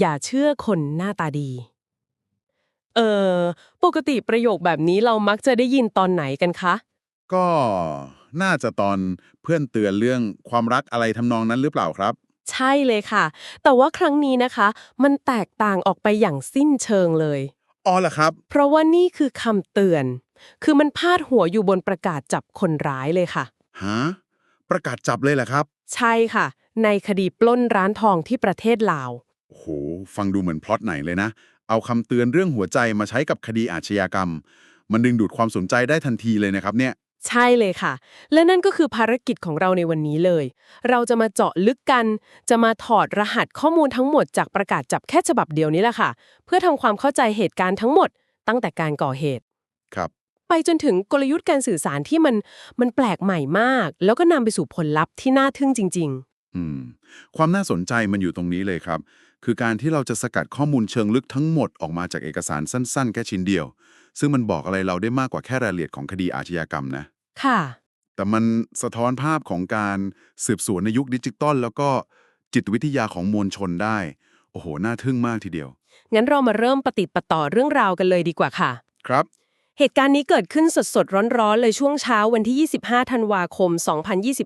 อย่าเชื่อคนหน้าตาดี เออปกติประโยคแบบนี้เรามักจะได้ยินตอนไหนกันคะ ก็น่าจะตอนเพื่อนเตือนเรื่องความรักอะไรทำนองนั้นหรือเปล่าครับ ใช่เลยค่ะ แต่ว่าครั้งนี้นะคะ มันแตกต่างออกไปอย่างสิ้นเชิงเลย อ๋อเหรอครับ เพราะว่านี่คือคำเตือน คือมันพาดหัวอยู่บนประกาศจับคนร้ายเลยค่ะ ฮะ ประกาศจับเลยเหรอครับ ใช่ค่ะ ในคดีปล้นร้านทองที่ประเทศลาว โอ้โห ฟังดูเหมือนพล็อตไหนเลยนะ เอาคำเตือนเรื่องหัวใจมาใช้กับคดีอาชญากรรม มันดึงดูดความสนใจได้ทันทีเลยนะครับเนี่ยใช่เลยค่ะ และนั่นก็คือภารกิจของเราในวันนี้เลย เราจะมาเจาะลึกกัน จะมาถอดรหัสข้อมูลทั้งหมดจากประกาศจับแค่ฉบับเดียวนี้แหละค่ะ เพื่อทำความเข้าใจเหตุการณ์ทั้งหมด ตั้งแต่การก่อเหตุ ครับ ไปจนถึงกลยุทธ์การสื่อสารที่มันมันแปลกใหม่มาก แล้วก็นำไปสู่ผลลัพธ์ที่น่าทึ่งจริงอืม ความน่าสนใจมันอยู่ตรงนี้เลยครับ คือการที่เราจะสกัดข้อมูลเชิงลึกทั้งหมดออกมาจากเอกสารสั้นๆ แค่ชิ้นเดียว ซึ่งมันบอกอะไรเราได้มากกว่าแค่รายละเอียดของคดีอาชญากรรมนะๆค่ะ แต่มันสะท้อนภาพของการสืบสวนในยุคดิจิตอลแล้วก็จิตวิทยาของมวลชนได้ โอ้โห น่าทึ่งมากทีเดียว งั้นเรามาเริ่มปฏิดปะต่อเรื่องราวกันเลยดีกว่าค่ะ ครับ เหตุการณ์นี้เกิดขึ้นสดๆ ร้อนๆ เลยช่วงเช้าวันที่ 25 ธันวาคม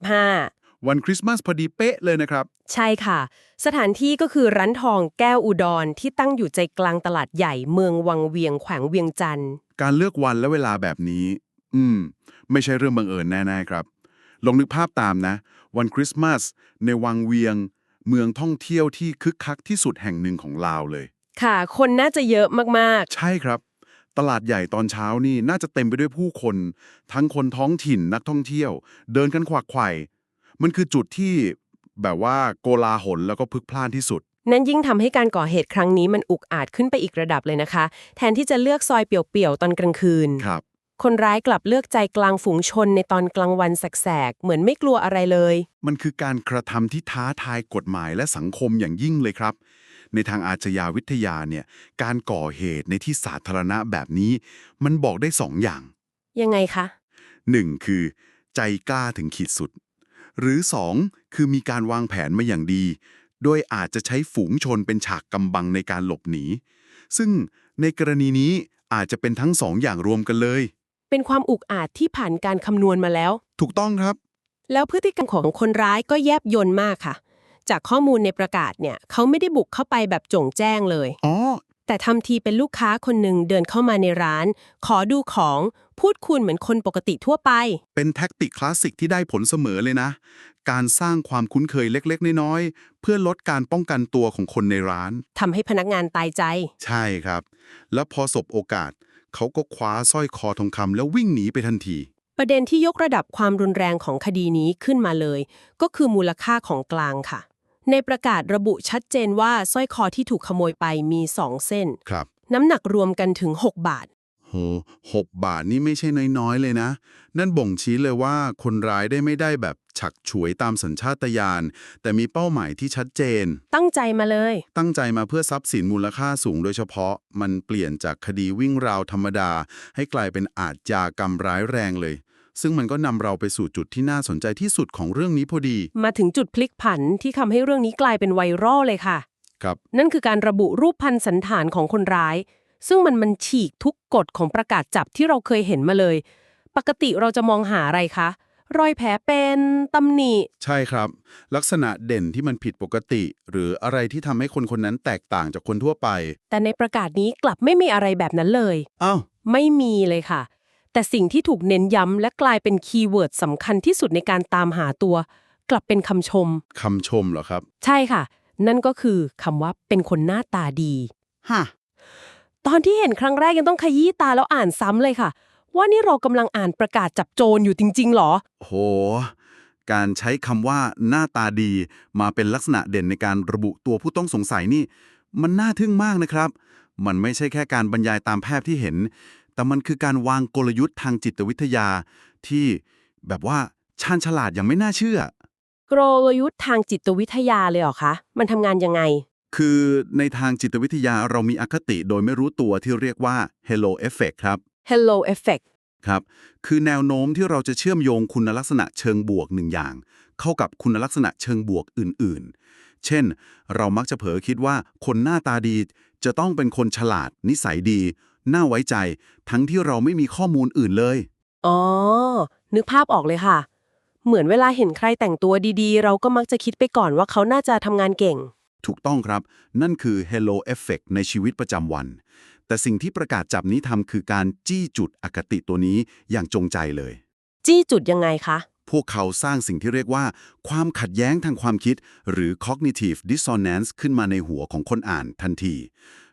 2025 วันคริสต์มาสพอดีเป๊ะเลยนะครับ ใช่ค่ะ สถานที่ก็คือร้านทองแก้วอุดรที่ตั้งอยู่ใจกลางตลาดใหญ่เมืองวังเวียงแขวงเวียงจันทร์การเลือกวันและเวลาแบบนี้ อืม ไม่ใช่เรื่องบังเอิญแน่ๆครับ ลองนึกภาพตามนะ วันคริสต์มาสในวังเวียง เมืองท่องเที่ยวที่คึกคักที่สุดแห่งหนึ่งของลาวเลย ค่ะ คนน่าจะเยอะมากใช่ครับ ตลาดใหญ่ตอนเช้านี่น่าจะเต็มไปด้วยผู้คน ทั้งคนท้องถิ่นนักท่องเที่ยว เดินกันขวักไขว่ มันคือจุดที่แบบว่าโกลาหลแล้วก็พลุกพล่านที่สุดๆนั่นยิ่งทำให้การก่อเหตุครั้งนี้มันอุกอาจขึ้นไปอีกระดับเลยนะคะ แทนที่จะเลือกซอยเปี่ยวๆตอนกลางคืน ครับ คนร้ายกลับเลือกใจกลางฝูงชนในตอนกลางวันแสกๆ เหมือนไม่กลัวอะไรเลย มันคือการกระทำที่ท้าทายกฎหมายและสังคมอย่างยิ่งเลยครับ ในทางอาชญาวิทยาเนี่ยการก่อเหตุในที่สาธารณะแบบนี้ มันบอกได้สองอย่าง ยังไงคะ หนึ่งคือ ใจกล้าถึงขีดสุด หรือสองคือมีการวางแผนมาอย่างดี โดยอาจจะใช้ฝูงชนเป็นฉากกำบังในการหลบหนี ซึ่งในกรณีนี้อาจจะเป็นทั้งสองอย่างรวมกันเลย เป็นความอุกอาจที่ผ่านการคำนวณมาแล้ว ถูกต้องครับ แล้วพฤติกรรมของคนร้ายก็แยบยลมากค่ะ จากข้อมูลในประกาศเนี่ยเขาไม่ได้บุกเข้าไปแบบโจงแจ้งเลย อ๋อ แต่ทำทีเป็นลูกค้าคนหนึ่งเดินเข้ามาในร้าน ขอดูของพูดคุยเหมือนคนปกติทั่วไป เป็นแท็กติกคลาสสิกที่ได้ผลเสมอเลยนะ การสร้างความคุ้นเคยเล็กๆ น้อยๆ เพื่อลดการป้องกันตัวของคนในร้าน ทำให้พนักงานตายใจ ใช่ครับ แล้วพอสบโอกาส เขาก็คว้าสร้อยคอทองคำแล้ววิ่งหนีไปทันที ประเด็นที่ยกระดับความรุนแรงของคดีนี้ขึ้นมาเลย ก็คือมูลค่าของกลางค่ะ ในประกาศระบุชัดเจนว่าสร้อยคอที่ถูกขโมยไปมี 2 เส้น ครับ น้ำหนักรวมกันถึง 6 บาท โหหกบาทนี่ไม่ใช่น้อยๆ เลยนะ นั่นบ่งชี้เลยว่าคนร้ายได้ไม่ได้แบบฉักฉวยตามสัญชาตญาณ แต่มีเป้าหมายที่ชัดเจน ตั้งใจมาเลย ตั้งใจมาเพื่อทรัพย์สินมูลค่าสูงโดยเฉพาะ มันเปลี่ยนจากคดีวิ่งราวธรรมดา ให้กลายเป็นอาชญากรรมร้ายแรงเลย ซึ่งมันก็นำเราไปสู่จุดที่น่าสนใจที่สุดของเรื่องนี้พอดี มาถึงจุดพลิกผันที่ทำให้เรื่องนี้กลายเป็นไวรัลเลยค่ะ ครับ นั่นคือการระบุรูปพันสันฐานของคนร้าย ซึ่งมันมันฉีกทุกกฎของประกาศจับที่เราเคยเห็นมาเลย ปกติเราจะมองหาอะไรคะรอยแผลเป็นตำหนิ ใช่ครับ ลักษณะเด่นที่มันผิดปกติ หรืออะไรที่ทำให้คนคนนั้นแตกต่างจากคนทั่วไป แต่ในประกาศนี้กลับไม่มีอะไรแบบนั้นเลย อ้าว ไม่มีเลยค่ะ แต่สิ่งที่ถูกเน้นย้ำและกลายเป็นคีย์เวิร์ดสำคัญที่สุดในการตามหาตัว กลับเป็นคำชม คำชมเหรอครับ ใช่ค่ะ นั่นก็คือคำว่าเป็นคนหน้าตาดี ฮะ ตอนที่เห็นครั้งแรกยังต้องขยี้ตาแล้วอ่านซ้ำเลยค่ะ ว่านี่เรากำลังอ่านประกาศจับโจรอยู่จริง ๆ หรอ โห การใช้คำว่าหน้าตาดี มาเป็นลักษณะเด่นในการระบุตัวผู้ต้องสงสัยนี่ มันน่าทึ่งมากนะครับ มันไม่ใช่แค่การบรรยายตามแพทย์ที่เห็น แต่มันคือการวางกลยุทธ์ทางจิตวิทยา ที่แบบว่าชาญฉลาดอย่างไม่น่าเชื่อ กลยุทธ์ทางจิตวิทยาเลยเหรอคะ มันทำงานยังไง คือในทางจิตวิทยาเรามีอคติโดยไม่รู้ตัวที่เรียกว่า Hello Effect ครับ Hello Effect ครับ คือแนวโน้มที่เราจะเชื่อมโยงคุณลักษณะเชิงบวกหนึ่งอย่าง เข้ากับคุณลักษณะเชิงบวกอื่นเช่น เรามักจะเผลอคิดว่าคนหน้าตาดีจะต้องเป็นคนฉลาด นิสัยดี น่าไว้ใจ ทั้งที่เราไม่มีข้อมูลอื่นเลย อ๋อ นึกภาพออกเลยค่ะ เหมือนเวลาเห็นใครแต่งตัวดีๆ เราก็มักจะคิดไปก่อนว่าเขาน่าจะทำงานเก่ง ถูกต้องครับ นั่นคือ Hello Effect ในชีวิตประจำวัน แต่สิ่งที่ประกาศจับนี้ทำคือการจี้จุดอคติตัวนี้อย่างจงใจเลย จี้จุดยังไงคะ พวกเขาสร้างสิ่งที่เรียกว่า ความขัดแย้งทางความคิด หรือ cognitive dissonance ขึ้นมาในหัวของคนอ่านทันที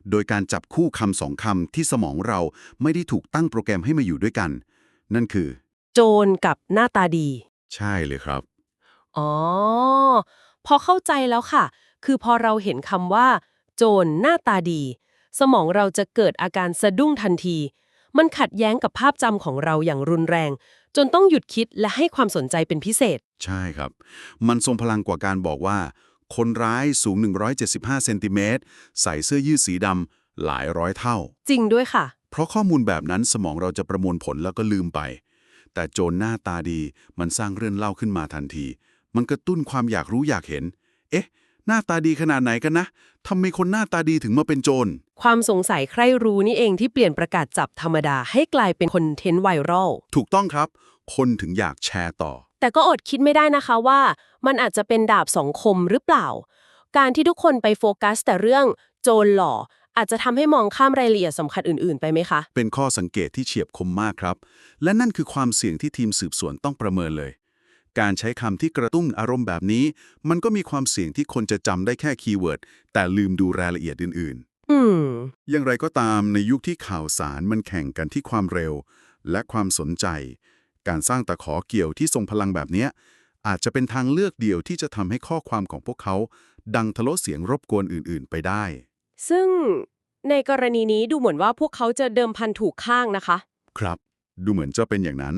โดยการจับคู่คำสองคำที่สมองเราไม่ได้ถูกตั้งโปรแกรมให้มาอยู่ด้วยกัน นั่นคือ โจรกับหน้าตาดี ใช่เลยครับ อ๋อ พอเข้าใจแล้วค่ะ คือพอเราเห็นคำว่า โจรหน้าตาดี สมองเราจะเกิดอาการสะดุ้งทันที มันขัดแย้งกับภาพจำของเราอย่างรุนแรง จนต้องหยุดคิดและให้ความสนใจเป็นพิเศษ ใช่ครับ มันทรงพลังกว่าการบอกว่า คนร้ายสูง 175 เซนติเมตร ใส่เสื้อยืดสีดำหลายร้อยเท่า จริงด้วยค่ะ เพราะข้อมูลแบบนั้นสมองเราจะประมวลผลแล้วก็ลืมไป แต่โจรหน้าตาดีมันสร้างเรื่องเล่าขึ้นมาทันที มันกระตุ้นความอยากรู้อยากเห็น เอ๊ะ หน้าตาดีขนาดไหนกันนะทำไมคนหน้าตาดีถึงมาเป็นโจร ความสงสัยใคร่รู้นี่เองที่เปลี่ยนประกาศจับธรรมดาให้กลายเป็นคอนเทนต์ไวรัล ถูกต้องครับ คนถึงอยากแชร์ต่อ แต่ก็อดคิดไม่ได้นะคะว่า มันอาจจะเป็นดาบสองคมหรือเปล่า การที่ทุกคนไปโฟกัส แต่เรื่องโจรหล่ออาจจะทำให้มองข้ามรายละเอียดสำคัญอื่น ๆ ไปไหมคะ เป็นข้อสังเกตที่เฉียบคมมากครับ และนั่นคือความเสี่ยงที่ทีมสืบสวนต้องประเมินเลย การใช้คำที่กระตุ้นอารมณ์แบบนี้ มันก็มีความเสี่ยงที่คนจะจำได้แค่คีย์เวิร์ด แต่ลืมดูรายละเอียดอื่นอืมๆอย่างไรก็ตามในยุคที่ข่าวสารมันแข่งกันที่ความเร็ว และความสนใจ การสร้างตะขอเกี่ยวที่ทรงพลังแบบเนี้ยอาจจะเป็นทางเลือกเดียวที่จะทำให้ข้อความของพวกเขา ดังทะลุเสียงรบกวนอื่น ๆ ไปได้ ซึ่งในกรณีนี้ดูเหมือนว่าพวกเขาจะเดิมพันถูกข้างนะคะ ครับ ดูเหมือนจะเป็นอย่างนั้น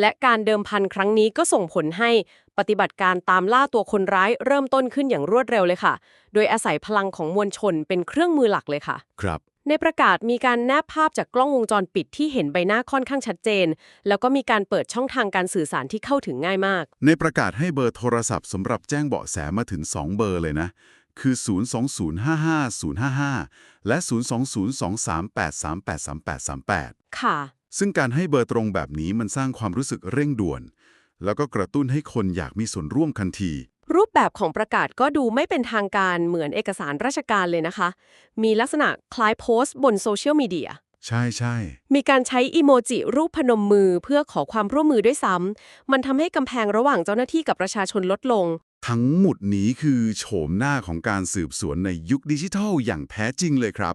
และการเดิมพันครั้งนี้ก็ส่งผลให้ปฏิบัติการตามล่าตัวคนร้ายเริ่มต้นขึ้นอย่างรวดเร็วเลยค่ะ โดยอาศัยพลังของมวลชนเป็นเครื่องมือหลักเลยค่ะ ครับ ในประกาศมีการแนบภาพจากกล้องวงจรปิดที่เห็นใบหน้าค่อนข้างชัดเจน แล้วก็มีการเปิดช่องทางการสื่อสารที่เข้าถึงง่ายมาก ในประกาศให้เบอร์โทรศัพท์สำหรับแจ้งเบาะแสมาถึง 2 เบอร์เลยนะ คือ 02055-055 และ 02023838838ค่ะ ซึ่งการให้เบอร์ตรงแบบนี้มันสร้างความรู้สึกเร่งด่วน แล้วก็กระตุ้นให้คนอยากมีส่วนร่วมทันที รูปแบบของประกาศก็ดูไม่เป็นทางการเหมือนเอกสารราชการเลยนะคะ มีลักษณะคล้ายโพสต์บนโซเชียลมีเดีย ใช่ใช่ มีการใช้อีโมจิรูปพนมมือเพื่อขอความร่วมมือด้วยซ้ำ มันทำให้กำแพงระหว่างเจ้าหน้าที่กับประชาชนลดลง ทั้งหมดนี้คือโฉมหน้าของการสืบสวนในยุคดิจิทัลอย่างแท้จริงเลยครับ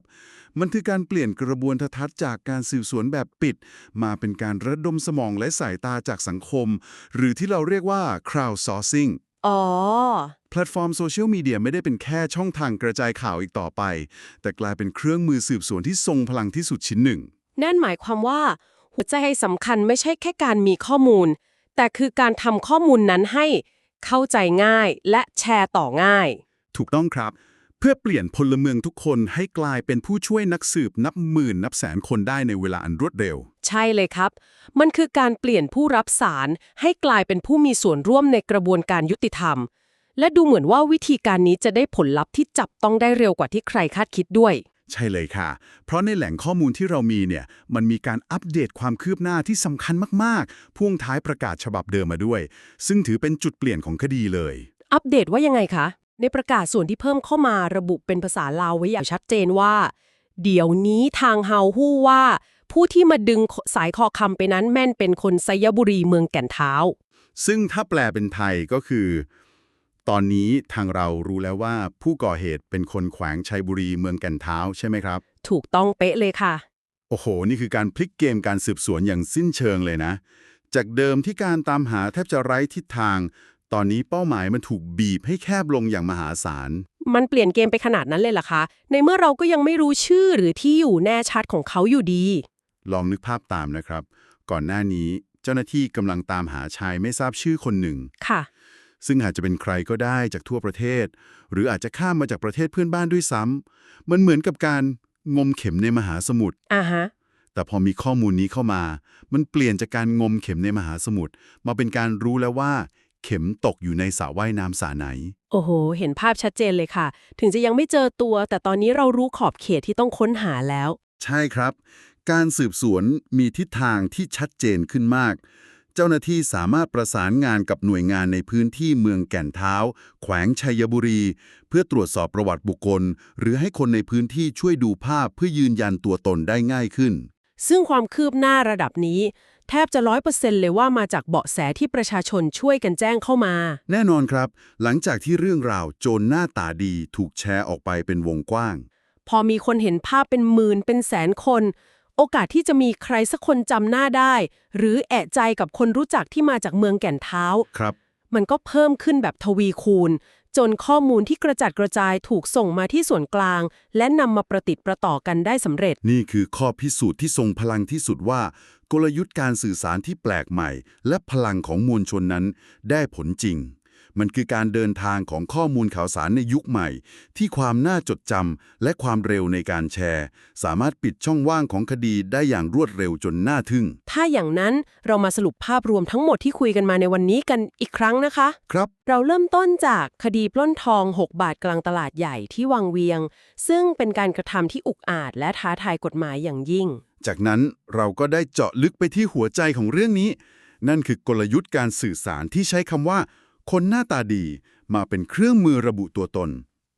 มันคือการเปลี่ยนกระบวนทัศน์จากการสืบสวนแบบปิด มาเป็นการระดมสมองและสายตาจากสังคม หรือที่เราเรียกว่า crowdsourcing อ๋อ แพลตฟอร์มโซเชียลมีเดียไม่ได้เป็นแค่ช่องทางกระจายข่าวอีกต่อไป แต่กลายเป็นเครื่องมือสืบสวนที่ทรงพลังที่สุดชิ้นหนึ่ง นั่นหมายความว่า หัวใจสำคัญไม่ใช่แค่การมีข้อมูล แต่คือการทำข้อมูลนั้นให้เข้าใจง่ายและแชร์ต่อง่าย ถูกต้องครับเพื่อเปลี่ยนพลเมืองทุกคนให้กลายเป็นผู้ช่วยนักสืบนับหมื่นนับแสนคนได้ในเวลาอันรวดเร็ว ใช่เลยครับ มันคือการเปลี่ยนผู้รับสารให้กลายเป็นผู้มีส่วนร่วมในกระบวนการยุติธรรม และดูเหมือนว่าวิธีการนี้จะได้ผลลัพธ์ที่จับต้องได้เร็วกว่าที่ใครคาดคิดด้วย ใช่เลยค่ะ เพราะในแหล่งข้อมูลที่เรามีเนี่ย มันมีการอัปเดตความคืบหน้าที่สำคัญมากๆ พ่วงท้ายประกาศฉบับเดิมมาด้วย ซึ่งถือเป็นจุดเปลี่ยนของคดีเลย อัปเดตว่ายังไงคะ ในประกาศส่วนที่เพิ่มเข้ามาระบุเป็นภาษาลาวไว้อย่างชัดเจนว่า เดี๋ยวนี้ทางเฮาฮู้ว่า ผู้ที่มาดึงสายคอคำไปนั้นแม่นเป็นคนไซยบุรีเมืองแก่นเท้า ซึ่งถ้าแปลเป็นไทยก็คือ ตอนนี้ทางเรารู้แล้วว่าผู้ก่อเหตุเป็นคนแขวงชัยบุรีเมืองแก่นเท้าใช่ไหมครับ ถูกต้องเป๊ะเลยค่ะ โอ้โห นี่คือการพลิกเกมการสืบสวนอย่างสิ้นเชิงเลยนะ จากเดิมที่การตามหาแทบจะไร้ทิศทาง ตอนนี้เป้าหมายมันถูกบีบให้แคบลงอย่างมหาศาล มันเปลี่ยนเกมไปขนาดนั้นเลยเหรอคะ ในเมื่อเราก็ยังไม่รู้ชื่อหรือที่อยู่แน่ชัดของเขาอยู่ดี ลองนึกภาพตามนะครับ ก่อนหน้านี้เจ้าหน้าที่กำลังตามหาชายไม่ทราบชื่อคนหนึ่ง ค่ะ ซึ่งอาจจะเป็นใครก็ได้จากทั่วประเทศ หรืออาจจะข้ามมาจากประเทศเพื่อนบ้านด้วยซ้ำมันเหมือนกับการงมเข็มในมหาสมุทร อ่าฮะ แต่พอมีข้อมูลนี้เข้ามา มันเปลี่ยนจากการงมเข็มในมหาสมุทรมาเป็นการรู้แล้วว่า เข็มตกอยู่ในสระว่ายน้ำสระไหน โอ้โห เห็นภาพชัดเจนเลยค่ะ ถึงจะยังไม่เจอตัว แต่ตอนนี้เรารู้ขอบเขตที่ต้องค้นหาแล้ว ใช่ครับ การสืบสวนมีทิศทางที่ชัดเจนขึ้นมาก เจ้าหน้าที่สามารถประสานงานกับหน่วยงานในพื้นที่เมืองแก่นเท้า แขวงชัยบุรี เพื่อตรวจสอบประวัติบุคคล หรือให้คนในพื้นที่ช่วยดูภาพเพื่อยืนยันตัวตนได้ง่ายขึ้น ซึ่งความคืบหน้าระดับนี้ แทบจะร้อยเปอร์เซ็นต์เลยว่ามาจากเบาะแสที่ประชาชนช่วยกันแจ้งเข้ามา แน่นอนครับ หลังจากที่เรื่องราวโจรหน้าตาดีถูกแชร์ออกไปเป็นวงกว้าง พอมีคนเห็นภาพเป็นหมื่นเป็นแสนคน โอกาสที่จะมีใครสักคนจำหน้าได้ หรือแอะใจกับคนรู้จักที่มาจากเมืองแก่นเท้าครับ มันก็เพิ่มขึ้นแบบทวีคูณ จนข้อมูลที่กระจัดกระจายถูกส่งมาที่ส่วนกลาง และนำมาประติดประต่อกันได้สำเร็จ นี่คือข้อพิสูจน์ที่ทรงพลังที่สุดว่า กลยุทธ์การสื่อสารที่แปลกใหม่ และพลังของมวลชนนั้นได้ผลจริง มันคือการเดินทางของข้อมูลข่าวสารในยุคใหม่ ที่ความน่าจดจำและความเร็วในการแชร์ สามารถปิดช่องว่างของคดีได้อย่างรวดเร็วจนน่าทึ่ง ถ้าอย่างนั้นเรามาสรุปภาพรวมทั้งหมดที่คุยกันมาในวันนี้กันอีกครั้งนะคะ ครับ เราเริ่มต้นจากคดีปล้นทอง 6 บาทกลางตลาดใหญ่ที่วังเวียง ซึ่งเป็นการกระทำที่อุกอาจและท้าทายกฎหมายอย่างยิ่ง จากนั้นเราก็ได้เจาะลึกไปที่หัวใจของเรื่องนี้ นั่นคือกลยุทธ์การสื่อสารที่ใช้คำว่า คนหน้าตาดี มาเป็นเครื่องมือระบุตัวตน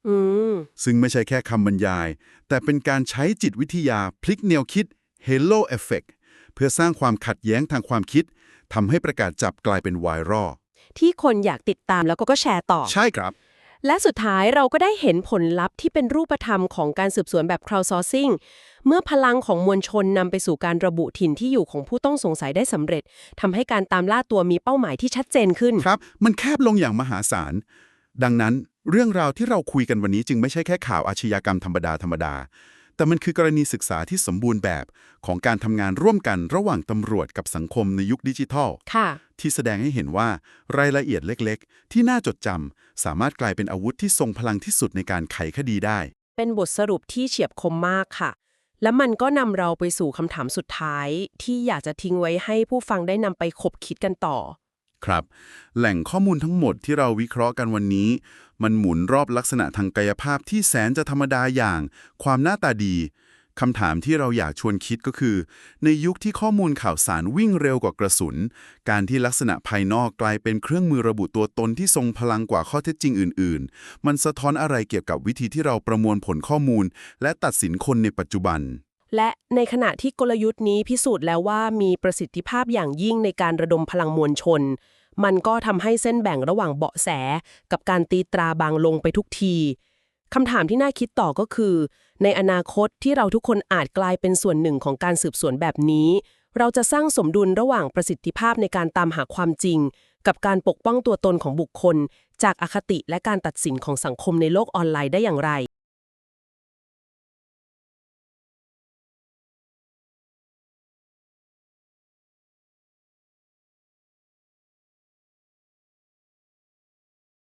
อืมซึ่งไม่ใช่แค่คำบรรยาย แต่เป็นการใช้จิตวิทยาพลิกแนวคิด Halo Effect เพื่อสร้างความขัดแย้งทางความคิดทำให้ประกาศจับกลายเป็นไวรัลที่คนอยากติดตามแล้วก็ก็แชร์ต่อ ใช่ครับ และสุดท้ายเราก็ได้เห็นผลลัพธ์ที่เป็นรูปธรรมของการสืบสวนแบบ crowdsourcing เมื่อพลังของมวลชนนำไปสู่การระบุถิ่นที่อยู่ของผู้ต้องสงสัยได้สำเร็จทำให้การตามล่าตัวมีเป้าหมายที่ชัดเจนขึ้น ครับ มันแคบลงอย่างมหาศาล ดังนั้นเรื่องราวที่เราคุยกันวันนี้จึงไม่ใช่แค่ข่าวอาชญากรรมธรรมดาธรรมดา แต่มันคือกรณีศึกษาที่สมบูรณ์แบบของการทำงานร่วมกันระหว่างตำรวจกับสังคมในยุคดิจิทัล ค่ะ ที่แสดงให้เห็นว่ารายละเอียดเล็กๆ ที่น่าจดจำสามารถกลายเป็นอาวุธที่ทรงพลังที่สุดในการไขคดีได้ เป็นบทสรุปที่เฉียบคมมากค่ะ และมันก็นำเราไปสู่คำถามสุดท้าย ที่อยากจะทิ้งไว้ให้ผู้ฟังได้นำไปคบคิดกันต่อ ครับ แหล่งข้อมูลทั้งหมดที่เราวิเคราะห์กันวันนี้ มันหมุนรอบลักษณะทางกายภาพที่แสนจะธรรมดาอย่าง ความหน้าตาดี คำถามที่เราอยากชวนคิดก็คือ ในยุคที่ข้อมูลข่าวสารวิ่งเร็วกว่ากระสุน การที่ลักษณะภายนอกกลายเป็นเครื่องมือระบุตัวตนที่ทรงพลังกว่าข้อเท็จจริงอื่น ๆ มันสะท้อนอะไรเกี่ยวกับวิธีที่เราประมวลผลข้อมูล และตัดสินคนในปัจจุบัน และในขณะที่กลยุทธ์นี้พิสูจน์แล้วว่ามีประสิทธิภาพอย่างยิ่งในการระดมพลังมวลชน มันก็ทำให้เส้นแบ่งระหว่างเบาะแส กับการตีตราบางลงไปทุกทีคำถามที่น่าคิดต่อก็คือ ในอนาคตที่เราทุกคนอาจกลายเป็นส่วนหนึ่งของการสืบสวนแบบนี้ เราจะสร้างสมดุลระหว่างประสิทธิภาพในการตามหาความจริง กับการปกป้องตัวตนของบุคคล จากอคติและการตัดสินของสังคมในโลกออนไลน์ได้อย่างไร